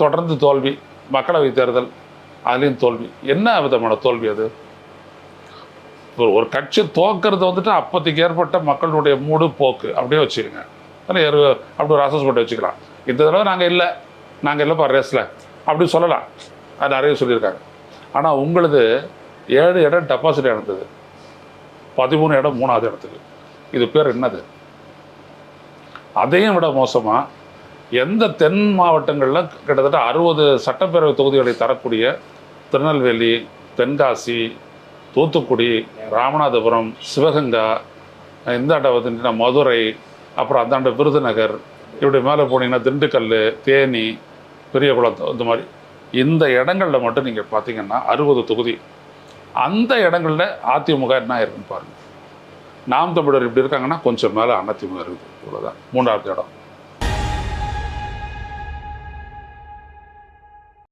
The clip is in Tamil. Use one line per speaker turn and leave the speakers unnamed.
தொடர்ந்து தோல்வி மக்களவை தேர்தல் அதுலேயும் தோல்வி. என்ன விதமான தோல்வி அது? ஒரு- ஒரு கட்சி தோக்கிறது வந்துட்டு அப்போதைக்கு ஏற்பட்ட மக்களுடைய மூடு போக்கு அப்படியே வச்சுக்கோங்க. அதில் ஒரு அப்படி ஒரு அசஸ்மெண்ட் வச்சுக்கலாம். இந்த தடவை நாங்கள் இல்லை. நாங்கள் இல்லைப்பா ரேஸில் அப்படி சொல்லலாம். அது நிறைய சொல்லியிருக்காங்க. ஆனால் உங்களது ஏழு இடம் டெபாசிட் நடந்தது பதிமூணு இடம் மூணாவது இடத்துக்கு. இது பேர் என்னது? அதையும் விட மோசமாக எந்த தென் மாவட்டங்களில் கிட்டத்தட்ட அறுபது சட்டப்பேரவை தொகுதிகளை தரக்கூடிய திருநெல்வேலி தென்காசி தூத்துக்குடி ராமநாதபுரம் சிவகங்கா இந்தாண்ட வந்துட்டுனா மதுரை அப்புறம் அந்தாண்ட விருதுநகர் இப்படி மேலே போனீங்கன்னா திண்டுக்கல் தேனி பெரியகுளம் இந்த மாதிரி. இந்த இடங்களில் மட்டும் நீங்கள் பார்த்தீங்கன்னா அறுபது தொகுதி. அந்த இடங்களில் அதிமுக என்ன இருக்குன்னு பாருங்கள் நாம் தமிழர் இப்படி இருக்காங்கன்னா கொஞ்சம் மேலே அதிமுக இருக்குது. இவ்வளோதான் மூன்றாவது இடம்.